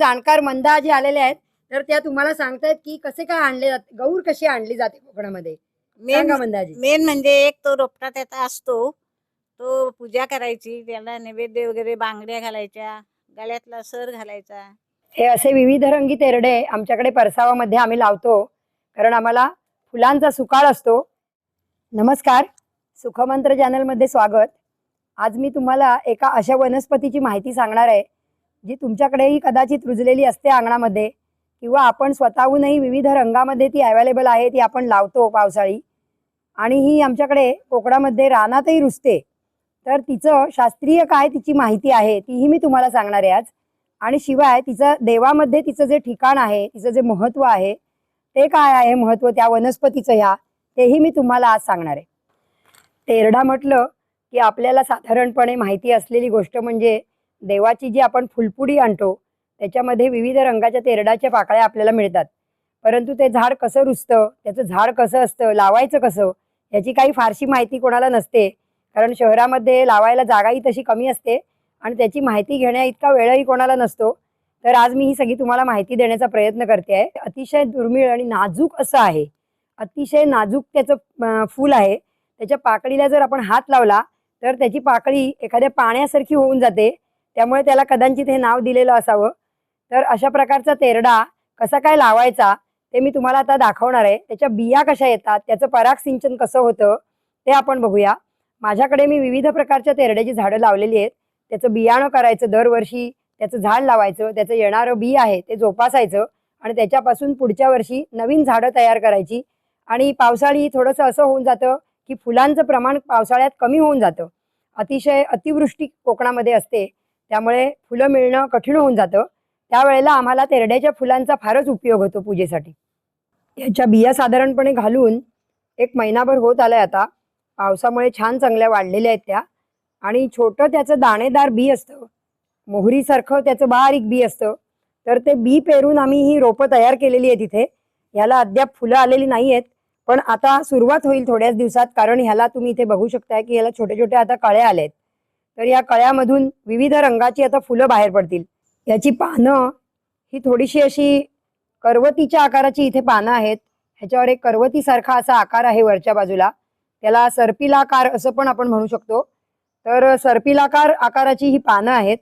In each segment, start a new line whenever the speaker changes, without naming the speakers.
जाणकार मंदा जे आलेले आहेत तर त्या तुम्हाला सांगतायत की कसे काय आणले जाते गौर कशी आणली जाते कोकणामध्ये?
मेन
मंदाजी.
मेन म्हणजे एक तो रोपटा त्याचा असतो तो पूजा करायची त्याला नैवेद्य वगैरे बांगड्या घालायच्या गळ्यातला सर घालायचा.
हे असे विविध रंगी तेरडे आमच्याकडे परसावामध्ये आम्ही लावतो कारण आम्हाला फुलांचा सुकाळ असतो. नमस्कार सुखमंत्र चॅनलमध्ये स्वागत. आज मी तुम्हाला एका अशा वनस्पतीची माहिती सांगणार आहे जी तुमच्याकडेही कदाचित रुजलेली असते अंगणामध्ये किंवा आपण स्वतःहूनही विविध रंगामध्ये ती अवेलेबल आहे ती आपण लावतो पावसाळी. आणि ही आमच्याकडे कोकणामध्ये रानातही रुजते. तर तिचं शास्त्रीय काय तिची माहिती आहे तीही मी तुम्हाला सांगणार आहे आज. आणि शिवाय तिचं देवामध्ये तिचं जे ठिकाण आहे तिचं जे महत्त्व आहे ते काय आहे महत्त्व त्या वनस्पतीचं ह्या तेही मी तुम्हाला आज सांगणार आहे. तेरडा म्हटलं की आपल्याला साधारणपणे माहिती असलेली गोष्ट म्हणजे देवाची जी आपण फुलपुडी आणतो त्याच्यामध्ये विविध रंगाच्या तेरडाच्या पाकळ्या आपल्याला मिळतात. परंतु ते झाड कसं रुजतं त्याचं झाड कसं असतं लावायचं कसं याची काही फारशी माहिती कोणाला नसते. कारण शहरामध्ये लावायला जागाही तशी कमी असते आणि त्याची माहिती घेण्या इतका वेळही कोणाला नसतो. तर आज मी ही सगळी तुम्हाला माहिती देण्याचा प्रयत्न करते आहे. अतिशय दुर्मिळ आणि नाजूक असं आहे. अतिशय नाजूक त्याचं फूल आहे. त्याच्या पाकळीला जर आपण हात लावला तर त्याची पाकळी एखाद्या पाण्यासारखी होऊन जाते. त्यामुळे त्याला कदाचित हे नाव दिलेलं असावं. तर अशा प्रकारचा तेरडा कसा काय लावायचा ते मी तुम्हाला आता दाखवणार आहे. त्याच्या बिया कशा येतात त्याचं पराग सिंचन कसं होतं ते आपण बघूया. माझ्याकडे मी विविध प्रकारच्या तेरड्याची झाडं लावलेली आहेत. त्याचं बियाणं करायचं दरवर्षी त्याचं झाड लावायचं त्याचं येणारं बी आहे ते जोपासायचं आणि त्याच्यापासून पुढच्या वर्षी नवीन झाडं तयार करायची. आणि पावसाळी थोडंसं असं होऊन जातं की फुलांचं प्रमाण पावसाळ्यात कमी होऊन जातं. अतिशय अतिवृष्टी कोकणामध्ये असते. त्यामुळे फुलं मिळणं कठीण होऊन जातं. त्यावेळेला आम्हाला तेरड्याच्या फुलांचा फारच उपयोग होतो पूजेसाठी. याच्या बिया साधारणपणे घालून एक महिनाभर होत आलाय आता. पावसामुळे छान चांगल्या वाढलेल्या आहेत त्या. आणि छोटं त्याचं दाणेदार बी असतं. मोहरीसारखं त्याचं बारीक बी असतं. तर ते बी पेरून आम्ही ही रोपं तयार केलेली आहे तिथे ह्याला अद्याप फुलं आलेली नाही आहेत पण आता सुरुवात होईल थोड्याच दिवसात कारण ह्याला तुम्ही इथे बघू शकताय की ह्याला छोटे छोटे आता कळ्या आले आहेत तर या कळ्यामधून विविध रंगाची आता फुलं बाहेर पडतील. याची पानं ही थोडीशी अशी करवतीच्या आकाराची इथे पानं आहेत. ह्याच्यावर एक करवतीसारखा असा आकार आहे वरच्या बाजूला. त्याला सर्पिलाकार असं पण आपण म्हणू शकतो. तर सर्पिलाकार आकाराची ही पानं आहेत.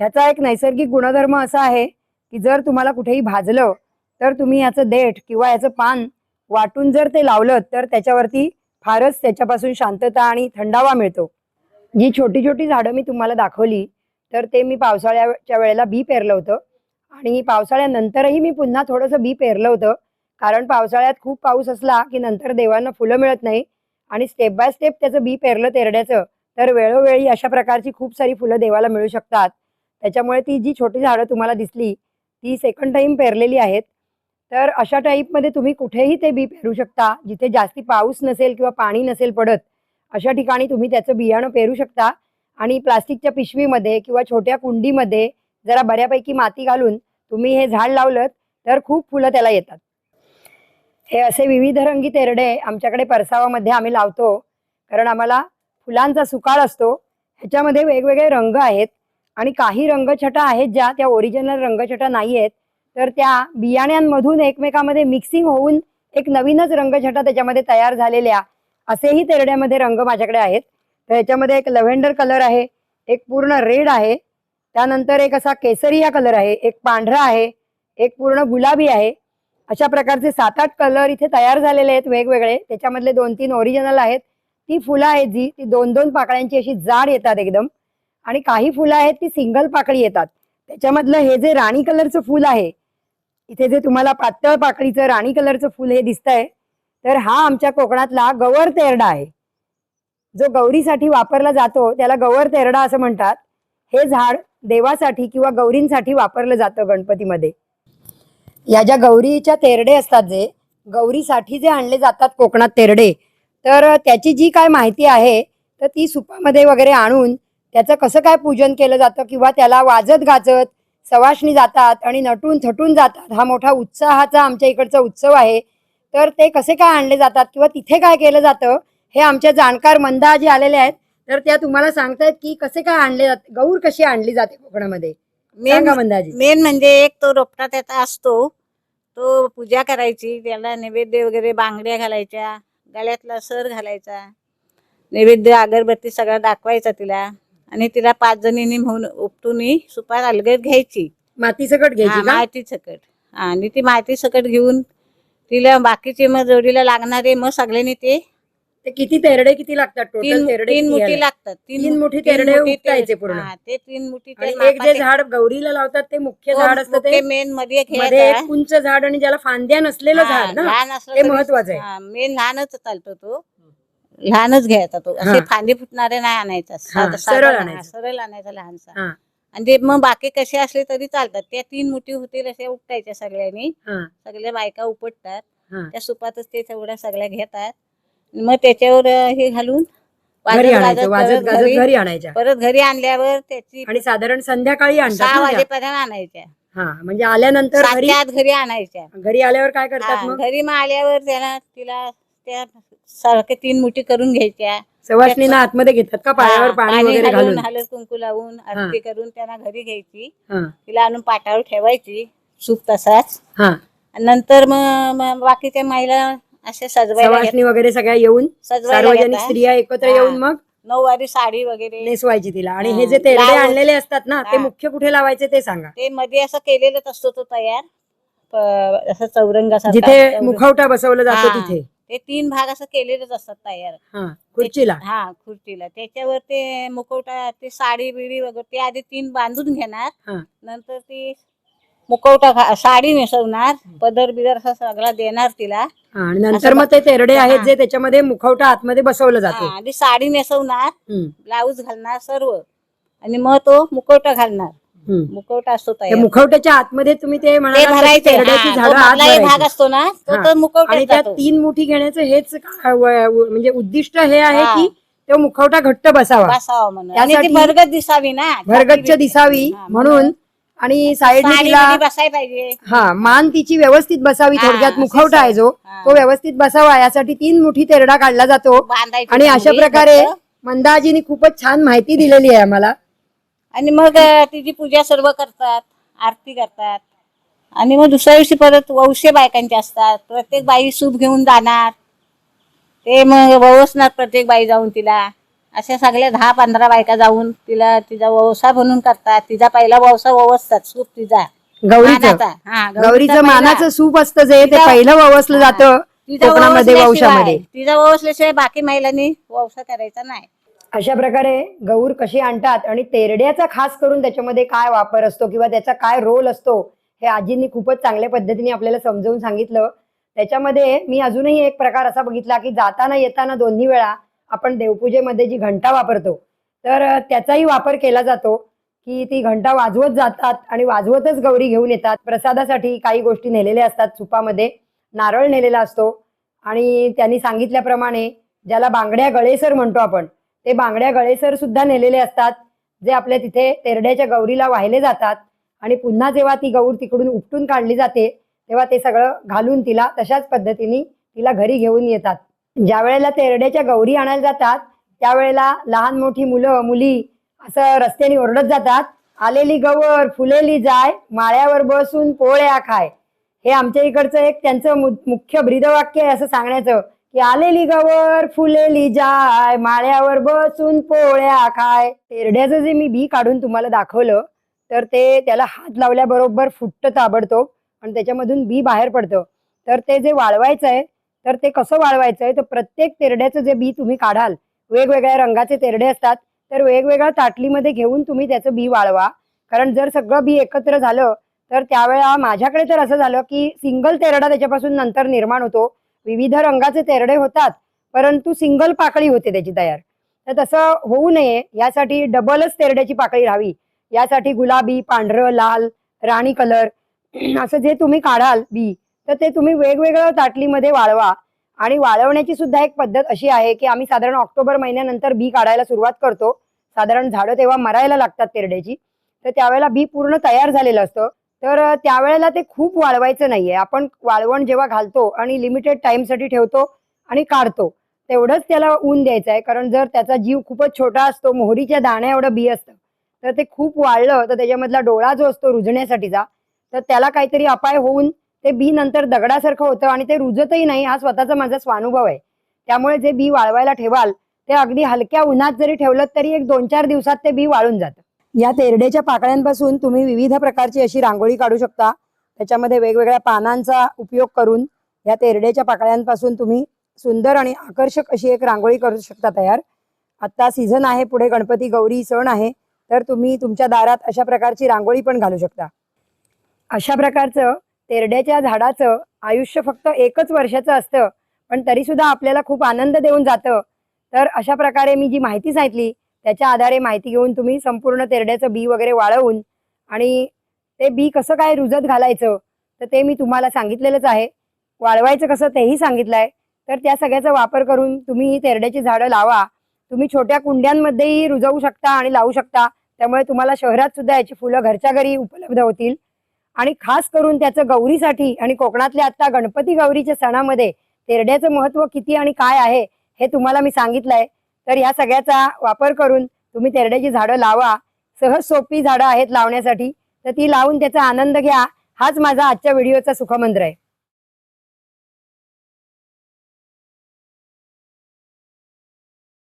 ह्याचा एक नैसर्गिक गुणधर्म असा आहे की जर तुम्हाला कुठेही भाजलं तर तुम्ही याचं देठ किंवा याचं पान वाटून जर ते लावलं तर त्याच्यावरती फारच त्याच्यापासून शांतता आणि थंडावा मिळतो. जी छोटी छोटी झाडं मी तुम्हाला दाखवली तर ते मी पावसाळ्याच्या वेळेला बी पेरलं होतं. आणि पावसाळ्यानंतरही मी पुन्हा थोडंसं बी पेरलं होतं कारण पावसाळ्यात खूप पाऊस असला की नंतर देवांना फुलं मिळत नाही. आणि स्टेप बाय स्टेप त्याचं बी पेरलं तेरड्याचं तर वेळोवेळी अशा प्रकारची खूप सारी फुलं देवाला मिळू शकतात. त्याच्यामुळे ती जी छोटी झाडं तुम्हाला दिसली ती सेकंड टाईम पेरलेली आहेत. तर अशा टाईपमध्ये तुम्ही कुठेही ते बी पेरू शकता जिथे जास्ती पाऊस नसेल किंवा पाणी नसेल पडत. अशा ठिकाणी तुम्ही त्याचं बियाणं पेरू शकता. आणि प्लास्टिकच्या पिशवीमध्ये किंवा छोट्या कुंडीमध्ये जरा बऱ्यापैकी माती घालून तुम्ही हे झाड लावलं तर खूप फुलं त्याला येतात. हे असे विविध रंगी तेरडे आमच्याकडे परसावामध्ये आम्ही लावतो. कारण आम्हाला फुलांचा सुकाळ असतो. ह्याच्यामध्ये वेगवेगळे रंग आहेत. आणि काही रंगछटा आहेत ज्या त्या ओरिजिनल रंगछटा नाही आहेत तर त्या बियाण्यांमधून एकमेकामध्ये मिक्सिंग होऊन एक नवीनच रंगछटा त्याच्यामध्ये तयार झालेल्या असेही तेरड्यामध्ये रंग माझ्याकडे आहेत. तर ह्याच्यामध्ये एक लव्हेंडर कलर आहे एक पूर्ण रेड आहे. त्यानंतर एक असा केसरी हा कलर आहे एक पांढरा आहे एक पूर्ण गुलाबी आहे. अशा प्रकारचे सात आठ कलर इथे तयार झालेले आहेत वेगवेगळे. त्याच्यामधले दोन तीन ओरिजिनल आहेत. ती फुलं आहेत जी ती दोन दोन पाकळ्यांची अशी जाड येतात एकदम. आणि काही फुलं आहेत ती सिंगल पाकळी येतात. त्याच्यामधलं हे जे राणी कलरचं फूल आहे इथे जे तुम्हाला पातळ पाकळीचं राणी कलरचं फूल हे दिसतंय तर हा आमच्या कोकणातला गवर तेरडा आहे. जो गौरीसाठी वापरला जातो त्याला गवर तेरडा असं म्हणतात. हे झाड देवासाठी किंवा गौरींसाठी वापरलं जातं गणपतीमध्ये. या ज्या गौरीच्या तेरडे असतात जे गौरीसाठी जे आणले जातात कोकणात तेरडे तर त्याची जी काय माहिती आहे तर ती सुपामध्ये वगैरे आणून त्याचं कसं काय पूजन केलं जातं किंवा त्याला वाजत गाजत सवाशणी जातात आणि नटून थटून जातात हा मोठा उत्साहाचा आमच्या इकडचा उत्सव आहे. तर ते कसे काय आणले जातात किंवा तिथे काय केलं जातं हे आमच्या जाणकार मंदा जे आलेले आहेत. तर त्या तुम्हाला सांगतायत की कसे काय आणले जाते गौर कशी आणली जाते कोकणामध्ये?
मेन
मंदाजी.
मेन म्हणजे एक तो रोपटा त्याचा असतो तो पूजा करायची त्याला नैवेद्य वगैरे बांगड्या घालायच्या गळ्यातला सर घालायचा नैवेद्य अगरबत्ती सगळा दाखवायचा तिला आणि तिला पाच जणींनी म्हणून उपटून सुपार अलगद घ्यायची.
माती सकट घ्यायची
माती सकट आणि ती माती सकट घेऊन तिला बाकीचे मग जोडीला लागणारे मग सगळ्यांनी ते
ते किती तेरडे किती लागतात टोटल
तीन
तेरडे
तीन
किती
मुठी? लागतात
तीन मुठी तेरडे
मुठी ते-
उपटायचे पूर्ण.
हा, ते तीन मुठी
आणि एक जे झाड गौरीला लावतात ते मुख्य
तो
झाड असतं ते
मेन मध्ये
मध्ये एक
घ्यायचा
उंच झाड आणि ज्याला फांद्या नसलेलं
हा,
झाड ना
लहान असलं
ते
तरी-
महत्वाचं आहे.
हा, मेन लहानच चालतो तो लहानच घ्यायचा तो असे
हा.
फांदी फुटणारे नाही आणायचा साधा-
हा,
साधा
सरळ
लहान-
आणायचा.
सरळ आणायचा लहानसा
हा
आणि ते मग बाकी कसे असले तरी चालतात. त्या तीन मुठी होतील असे उपटायच्या सगळ्यांनी.
हा.
सगळ्या बायका उपटतात.
हा.
त्या सुपातच ते तेवढ्या सगळ्या घेतात. मग त्याच्यावर अं, हे घालून
घरी
वाजत
आणायचं वाजत
परत
गाजत
घरी
घरी आणायच्या.
परत घरी आणल्यावर त्याची
आणि साधारण संध्याकाळी आणतात
सहा
ना त्या?
वाजेपर्यंत आणायच्या.
हा म्हणजे आल्यानंतर घरी
सातच्या आत घरी आणायच्या.
घरी आल्यावर काय करतात
हा,
मग?
घरी मग आल्यावर त्याला तिला त्या सारखे तीन मुठी करून घ्यायच्या.
सवासणीना आतमध्ये घेतात का पायावर पाणी वगैरे
घालून हळद कुंकू लावून आरती करून त्यांना घरी घ्यायची तिला आणून पाटावर ठेवायची सूप तसाच
हा
आणि नंतर मग बाकीच्या महिला असे सजवायला
सवासणी वगैरे सगळ्या येऊन सार्वजनिक. स्त्रिया एकत्र. येऊन मग
नऊवारी साडी वगैरे
नेसवायची तिला आणि
हा.
जे तेरडे. आणलेले असतात ना ते. मुख्य कुठे लावायचे ते सांगा
ते मध्ये असं केलेलंच असतो तो तयार असं चौरंगासारखा
जिथे
चौरंग.
मुखवटा बसवला जातो. तिथे
ते तीन भाग असं केलेलेच असतात तयार.
हा खुर्चीला.
हा खुर्चीला. त्याच्यावर ते मुखवटा ते साडी बिडी वगैरे ते आधी तीन बांधून घेणार.
हा.
नंतर ती मुखवटा घा- साडी नेसवणार. पदर बिदर असा सगळा देणार तिला.
हा, आणि नंतर
असं
मग ते तेरडे आहेत. जे त्याच्यामध्ये मुखवटा आतमध्ये बसवलं जाते.
हा, आधी साडी नेसवणार.
हम्म,
ब्लाऊज घालणार सर्व. आणि मग तो मुखवटा घालणार. मुखवटा असतो
त्या
तयार
मुखवट्याच्या आतमध्ये तुम्ही ते
भरायचे एक भाग. असतो ना तो मुखवटा
तीन मुठी घेण्याचं हेच म्हणजे उद्दिष्ट हे आहे. की तो मुखवटा घट्ट बसावा.
बसावा म्हणून. भरगत दिसावी ना
भरगच्च दिसावी म्हणून. आणि साईडने
साडी
तिला
बिडी बसाय पाहिजे.
हा मान तिची व्यवस्थित बसावी थोडक्यात मुखवटा आहे जो. तो व्यवस्थित बसावा. यासाठी तीन मुठी तेरडा काढला जातो. आणि अशा प्रकारे. मंदाजीनी खूपच छान माहिती दिलेली आहे आम्हाला.
आणि मग तिची पूजा सर्व करतात आरती करतात. आणि मग दुसऱ्या दिवशी परत वौशे बायकांचे असतात. प्रत्येक बाई सूप घेऊन जाणार. ते मग ववसणार प्रत्येक बाई जाऊन तिला अशा सगळ्या दहा पंधरा बायका जाऊन तिला तिचा ववसा बनवून करतात. तिचा पहिला ववसा ववसतात सूप तिचा.
गौरीचं.
हा, गौरीचा.
मानाचं सूप असतं जे ते पहिलं ववसलं. जातं
तिचा ववसल्याशिवाय बाकी महिलांनी ववसा करायचा नाही.
अशा प्रकारे गौर कशी आणतात आणि तेरड्याचा खास करून त्याच्यामध्ये काय वापर असतो किंवा त्याचा काय रोल असतो हे आजींनी खूपच चांगल्या पद्धतीने आपल्याला समजावून सांगितलं. त्याच्यामध्ये मी अजूनही एक प्रकार असा बघितला की जाताना येताना दोन्ही वेळा आपण देवपूजेमध्ये जी घंटा वापरतो तर त्याचाही वापर केला जातो की ती घंटा वाजवत जातात आणि वाजवतच गौरी घेऊन येतात. प्रसादासाठी काही गोष्टी नेलेल्या असतात सुपामध्ये नारळ नेलेला असतो आणि त्यांनी सांगितल्याप्रमाणे ज्याला बांगड्या गळेसर म्हणतो आपण ते बांगड्या गळेसर सुद्धा नेलेले असतात जे आपल्या तिथे तेरड्याच्या गौरीला वाहिले जातात. आणि पुन्हा जेव्हा ती गौर तिकडून उपटून काढली जाते तेव्हा ते सगळं घालून तिला तशाच पद्धतीने तिला घरी घेऊन येतात. ज्या वेळेला तेरड्याच्या गौरी आणायला जातात त्यावेळेला लहान मोठी मुलं मुली असं रस्त्याने ओरडत जातात आलेली गवर फुलेली जाय माळ्यावर बसून पोळ्या खाय. हे आमच्या इकडचं एक त्यांचं मु- मुख्य ब्रीदवाक्य आहे असं सांगण्याचं. की आलेली गवर फुलेली जाय माळ्यावर बसून पोळ्या खाय. तेरड्याचं जे मी बी काढून तुम्हाला दाखवलं तर ते त्याला हात लावल्याबरोबर फुटतं ताबडतोब आणि त्याच्यामधून बी बाहेर पडतं. तर ते जे वाळवायचं आहे तर ते कसं वाळवायचं आहे? तर प्रत्येक तेरड्याचं जे बी तुम्ही काढाल वेगवेगळ्या रंगाचे तेरडे असतात तर वेगवेगळ्या ताटलीमध्ये घेऊन तुम्ही त्याचं बी वाळवा. कारण जर सगळं बी एकत्र झालं तर त्यावेळा माझ्याकडे तर असं झालं की सिंगल तेरडा त्याच्यापासून नंतर निर्माण होतो. विविध रंगाचे तेरडे होतात परंतु सिंगल पाकळी होते त्याची तयार. तर तसं होऊ नये यासाठी डबलच तेरड्याची पाकळी राहावी. यासाठी गुलाबी पांढरं लाल राणी कलर असं जे तुम्ही काढाल बी तर ते तुम्ही वेगवेगळ्या ताटलीमध्ये वाळवा. आणि वाळवण्याची सुद्धा एक पद्धत अशी आहे की आम्ही साधारण ऑक्टोबर महिन्यानंतर बी काढायला सुरुवात करतो. साधारण झाडं तेव्हा मरायला लागतात तेरड्याची. तर त्यावेळेला बी पूर्ण तयार झालेलं असतं. तर त्यावेळेला ते खूप वाळवायचं नाहीये. आपण वाळवण जेव्हा घालतो आणि लिमिटेड टाइमसाठी ठेवतो आणि काढतो तेवढंच त्याला ऊन द्यायचं आहे. कारण जर त्याचा जीव खूपच छोटा असतो मोहरीच्या दाण्या एवढं बी असतं तर ते खूप वाळलं तर त्याच्यामधला डोळा जो असतो रुजण्यासाठीचा तर त्याला काहीतरी अपाय होऊन ते बी नंतर दगडासारखं होतं आणि ते रुजतही नाही. हा स्वतःचा माझा स्वानुभव आहे. त्यामुळे जे बी वाळवायला ठेवाल ते अगदी हलक्या उन्हात जरी ठेवलं तरी एक दोन चार दिवसात ते बी वाळून जातं. या तेरड्याच्या पाकळ्यांपासून तुम्ही विविध प्रकारची अशी रांगोळी काढू शकता. त्याच्यामध्ये वेगवेगळ्या पानांचा उपयोग करून या तेरड्याच्या पाकळ्यांपासून तुम्ही सुंदर आणि आकर्षक अशी एक रांगोळी करू शकता तयार. आत्ता सीझन आहे पुढे गणपती गौरी सण आहे तर तुम्ही तुमच्या दारात अशा प्रकारची रांगोळी पण घालू शकता. अशा प्रकारचं तेरड्याच्या झाडाचं आयुष्य फक्त एकच वर्षाचं असतं पण तरीसुद्धा आपल्याला खूप आनंद देऊन जातं. तर अशा प्रकारे मी जी माहिती सांगितली त्याच्या आधारे माहिती घेऊन तुम्ही संपूर्ण तेरड्याचं बी वगैरे वाळवून आणि ते बी कसं काय रुजत घालायचं तर ते मी तुम्हाला सांगितलेलंच आहे. वाळवायचं कसं तेही सांगितलं आहे तर त्या सगळ्याचा वापर करून तुम्ही ही तेरड्याची झाडं लावा. तुम्ही छोट्या कुंड्यांमध्येही रुजवू शकता आणि लावू शकता. त्यामुळे तुम्हाला शहरात सुद्धा याची फुलं घरच्या घरी उपलब्ध होतील. आणि खास करून त्याचं गौरीसाठी आणि कोकणातल्या आत्ता गणपती गौरीच्या सणामध्ये तेरड्याचं महत्त्व किती आणि काय आहे हे तुम्हाला मी सांगितलंय. तर या सगळ्याचा वापर करून तुम्ही तेरड्याची झाडं लावा. सहज सोपी झाडं आहेत लावण्यासाठी. तर ती लावून त्याचा आनंद घ्या. हाच माझा आजच्या व्हिडिओचा सुखमंत्र आहे.